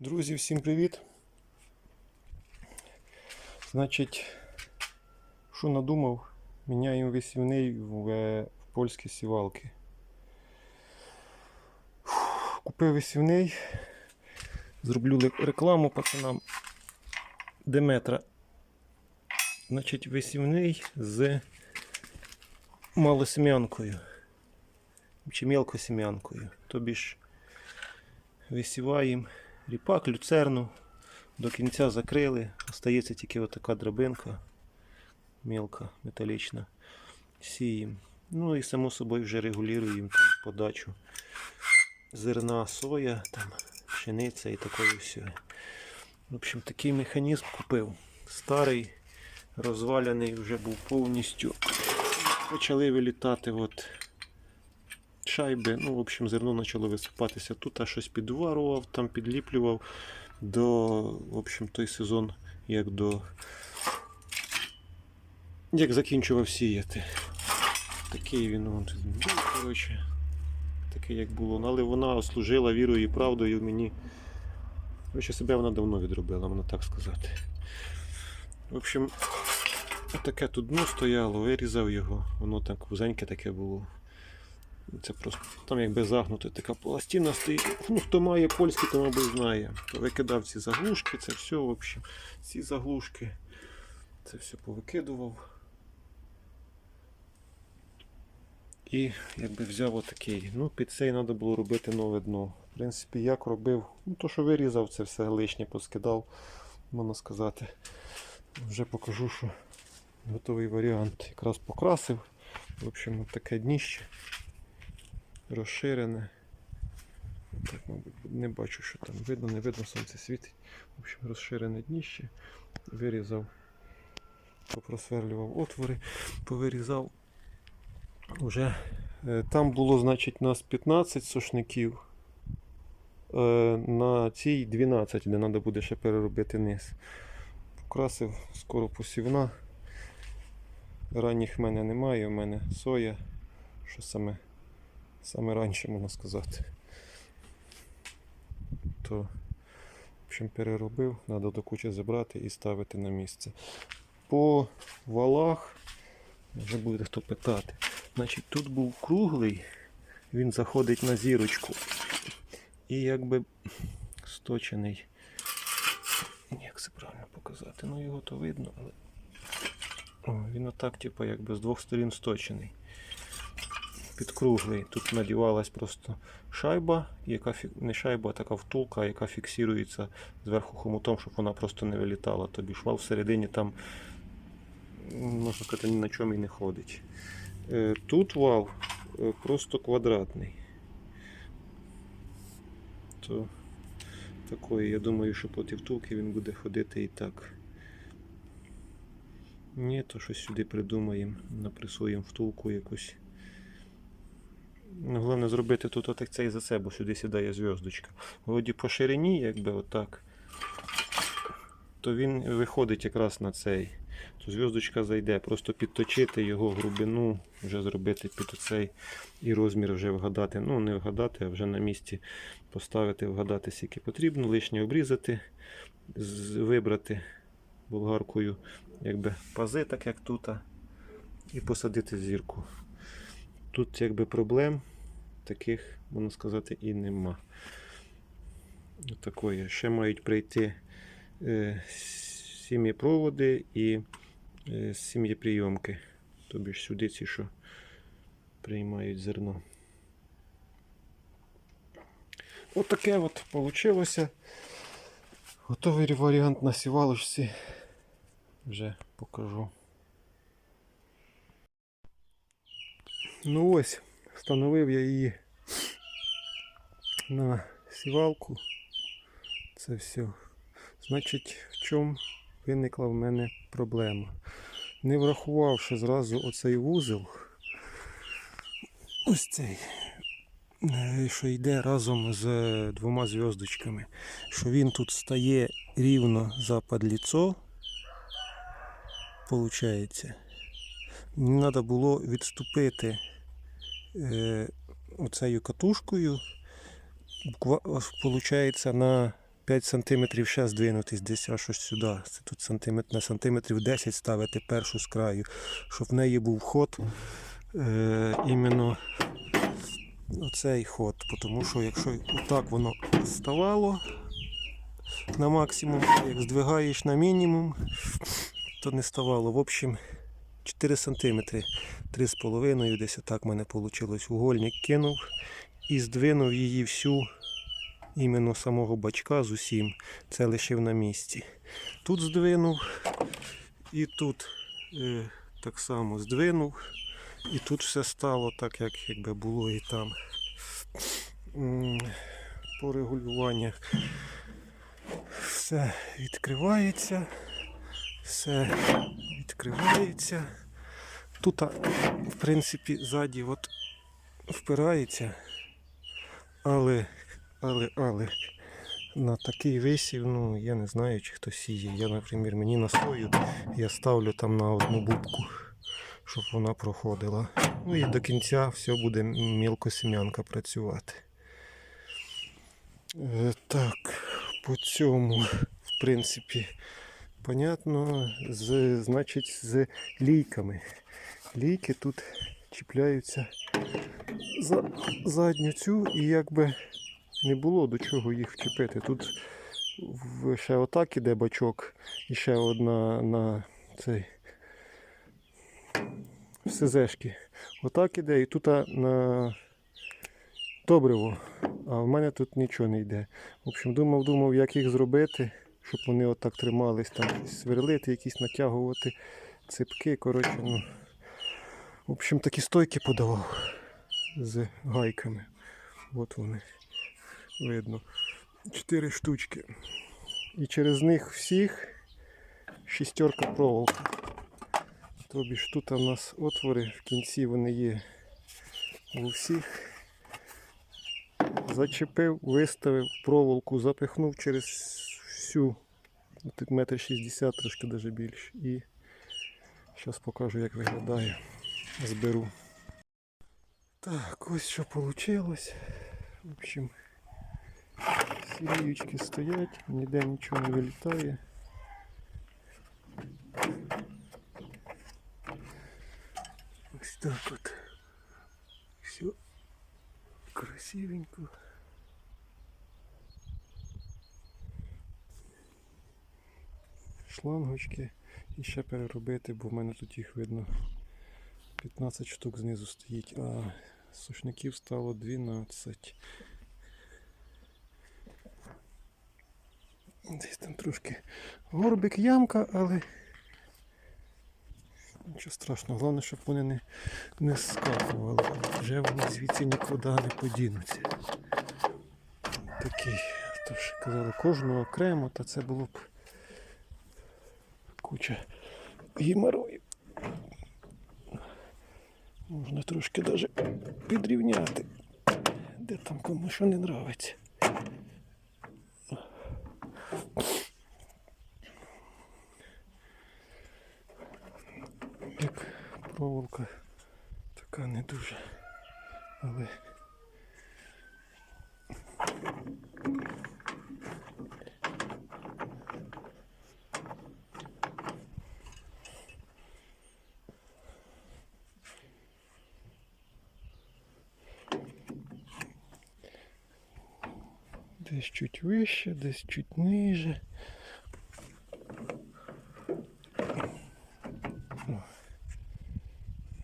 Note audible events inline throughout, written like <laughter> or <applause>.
Друзі, всім привіт. Значить, що надумав, міняємо висівний в, е, в польські сівалки. Купив висівний, зроблю рекламу пацанам Деметра. Значить, висівний з малосем'янкою. Чи мелкосем'янкою. Тобі ж висіваємо ріпак, люцерну. До кінця закрили. Остається тільки отака драбинка мелка, металічна. Сіємо. Ну і само собою вже регулюємо там подачу зерна, соя, там, пшениця і такої все. В общем, такий механізм купив. Старий, розваляний вже був повністю. Почали вилітати от шайби. Ну, в общем, зерно почало висипатися. Тут я щось підварував, там підліплював до, в общем, той сезон, як до. Як закінчував сіяти. Такий він був, коротше. Такий, як було. Але вона служила вірою і правдою мені. Коротше, себе вона давно відробила, можна так сказати. В общем, таке тут дно стояло, вирізав його, воно так вузеньке таке було. Це просто там якби загнута така пластина стоїть. Ну, хто має польський, то мабуть знає. То викидав ці заглушки, це все, в общем, ці заглушки. Це все повикидував. І якби взяв отакий. Ну, під цей треба було робити нове дно. В принципі, як робив, ну то, що вирізав, це все лишнє поскидав, можна сказати. Вже покажу, що готовий варіант. Якраз покрасив. В общем, таке дніще розширене. Так, мабуть, не бачу, що там видно, не видно, сонце світить. В общем, розширене дніще. Вирізав, попросверлював отвори, повирізав. Уже е, там було, значить, нас 15 сошників. Е, На цій 12, де треба буде ще переробити низ. Покрасив скоро посівна. Ранніх в мене немає, у мене соя, що саме Саме раніше можна сказати. То, в общем, переробив, треба до кучі забрати і ставити на місце. По валах, вже буде хто питати. Значить, тут був круглий, він заходить на зірочку. І якби сточений. Як це правильно показати? Ну його то видно, але О, він отак, типу, якби з двох сторін сточений підкруглий. Тут надівалась просто шайба, яка не шайба, а така втулка, яка фіксується зверху хомутом, щоб вона просто не вилітала. Тобі швал всередині там, можна сказати, ні на чому і не ходить. Е, Тут вал е, просто квадратний. То такої, я думаю, що тій втулки він буде ходити і так. Ні, то щось сюди придумаємо, напресуємо втулку якусь. Головне зробити тут отак цей за себе, сюди сідає зв'язочка. Вроді по ширині, якби отак, то він виходить якраз на цей. То зв'язочка зайде. Просто підточити його глибину, вже зробити під оцей і розмір вже вгадати. Ну, не вгадати, а вже на місці поставити, вгадати, скільки потрібно, лишнє обрізати, вибрати болгаркою якби пази, так як тут, і посадити зірку. Тут якби проблем таких, можна сказати, і нема. Такої. Ще мають прийти е, сім'єпроводи і е, сім'єприйомки. Тобі ж сюди ці, що приймають зерно. Отаке от вийшло. Готовий варіант на сівалочці. Вже покажу. Ну ось, встановив я її на сівалку. Це все. Значить, в чому виникла в мене проблема. Не врахувавши зразу оцей вузол, ось цей, е, що йде разом з двома зв'язочками, що він тут стає рівно за падліцо, виходить. Мені треба було відступити оцею катушкою, виходить, на 5 см ще здвинутись десь аж ось сюди. Це тут сантиметр на сантиметрів 10 ставити першу з краю, щоб в неї був ход е, іменно оцей ход. Тому що якщо отак воно ставало на максимум, як здвигаєш на мінімум, то не ставало. В общем, 4 см, 3,5 десь отак в мене вийшло. Угольник кинув і здвинув її всю іменно самого бачка з усім. Це лишив на місці. Тут здвинув і тут е, так само здвинув. І тут все стало так, як якби було і там. По регулюваннях все відкривається, все відкривається. Тут, в принципі, ззаді от впирається, але, але, але на такий висів, ну я не знаю, чи хто сіє. Я, наприклад, мені на свою я ставлю там на одну бубку, щоб вона проходила. Ну і до кінця все буде мілкосем'янка працювати. Е, так, по цьому, в принципі, понятно, з, значить, з лійками. Лійки тут чіпляються за задню цю і якби не було до чого їх вчепити. Тут ще отак іде бачок і ще одна на цей в СЗшки. Отак іде і тут на добриво. А в мене тут нічого не йде. В общем, думав, думав, як їх зробити, щоб вони отак тримались, там сверлити, якісь натягувати ципки. Коротше, ну. В общем, такі стойки подавав з гайками. От вони. Видно. Чотири штучки. І через них всіх шістерка проволока. Тобі ж тут у нас отвори, в кінці вони є у всіх. Зачепив, виставив проволоку, запихнув через всю метр шістдесят, трошки навіть більше. І зараз покажу, як виглядає. Зберу. Так, ось що вийшло. В общем, всі ліючки стоять, ніде нічого не вилітає. Ось так от. Все красивенько. Шлангочки і ще переробити, бо в мене тут їх видно 15 штук знизу стоїть, а сушників стало 12. Десь там трошки горбик ямка, але нічого страшного. Головне, щоб вони не, не скапували. Вже вони звідси нікуди не подінуться. Такий, то ж казали, кожного окремо, та це було б куча гімарою. Можна трошки навіть підрівняти, де там кому що не нравиться. Як проволока така не дуже, але десь чуть вище, десь чуть ниже.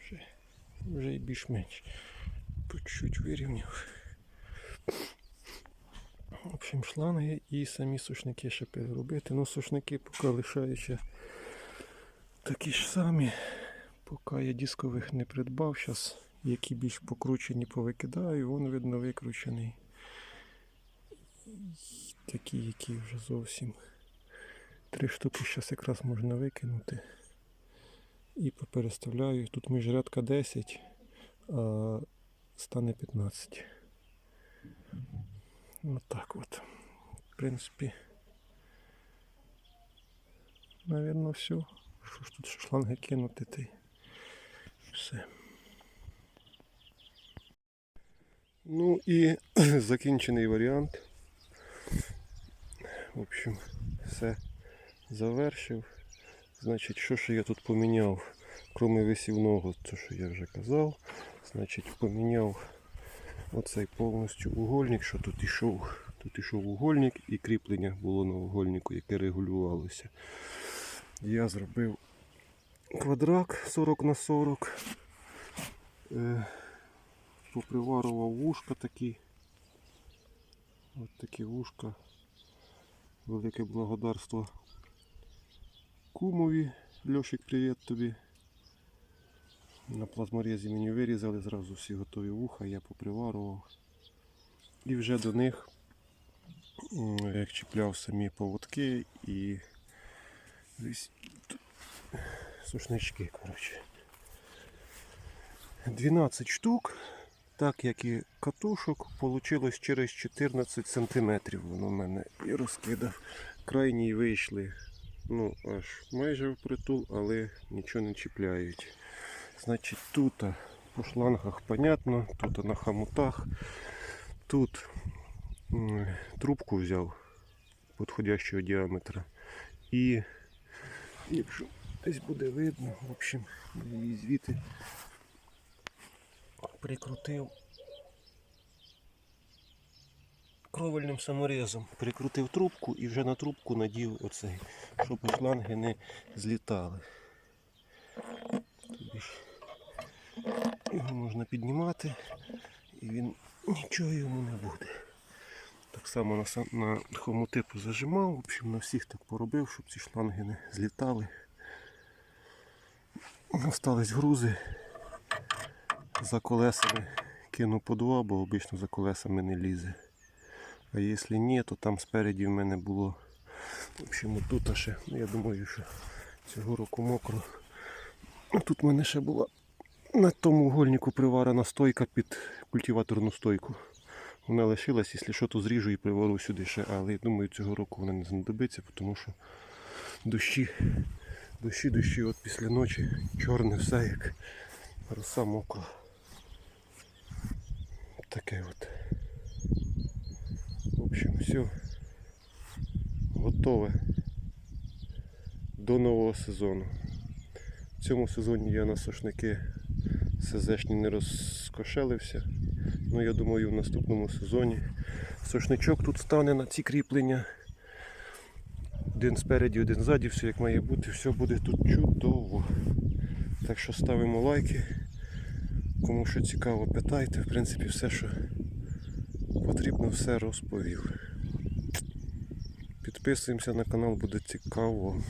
Вже, вже і більш-менш по чуть вирівняв. В общем, шланги і самі сушники ще переробити. Ну, сушники поки лишаються такі ж самі. Поки я дискових не придбав. Зараз які більш покручені повикидаю, вон видно викручений. Такі, які вже зовсім. Три штуки зараз якраз можна викинути. І попереставляю. Тут міжрядка 10, а стане 15. От от. В принципі. Навірно, все. Що ж тут шланги кинути, й все. Ну і <clears throat> закінчений варіант. В общем, все завершив. Значить, що ж я тут поміняв? Кроме висівного, то що я вже казав. Значить, поміняв оцей повністю угольник, що тут ішов. Тут ішов угольник і кріплення було на угольнику, яке регулювалося. Я зробив квадрак 40 на 40. Е, поприварував вушка такі. Ось такі вушка. Велике благодарство кумові. Льошик, привіт тобі. На плазморезі мені вирізали зразу всі готові вуха, я поприварував. І вже до них як чіпляв самі поводки і сушнички, коротше. 12 штук, так як і катушок, вийшло через 14 см воно в мене і розкидав. Крайні вийшли ну, аж майже впритул, але нічого не чіпляють. Значить, тут по шлангах понятно, тут на хамутах. Тут трубку взяв підходящого діаметра. І якщо десь буде видно, в общем, звідти прикрутив кровельним саморезом. Прикрутив трубку і вже на трубку надів оцей, щоб шланги не злітали. Тобі ж Його можна піднімати і він нічого йому не буде. Так само на, на хомути позажимав, в общем, на всіх так поробив, щоб ці шланги не злітали. Остались грузи за колесами кину по два, бо обично за колесами не лізе. А якщо ні, то там спереді в мене було. В общем, тут ще, ну, я думаю, що цього року мокро. Тут в мене ще була на тому угольнику приварена стойка під культиваторну стойку. Вона лишилась, якщо що, то зріжу і привару сюди ще, але я думаю, цього року вона не знадобиться, тому що дощі, дощі, дощі, от після ночі чорне все як роса мокра. Таке от. В общем, все готове до нового сезону. В цьому сезоні я на сошники СЗшні не розкошелився. Ну я думаю в наступному сезоні сошничок тут стане на ці кріплення. Один спереді, один ззаді, все як має бути, все буде тут чудово. Так що ставимо лайки. Кому що цікаво, питайте. В принципі, все, що потрібно, все розповів. Підписуємося на канал, буде цікаво.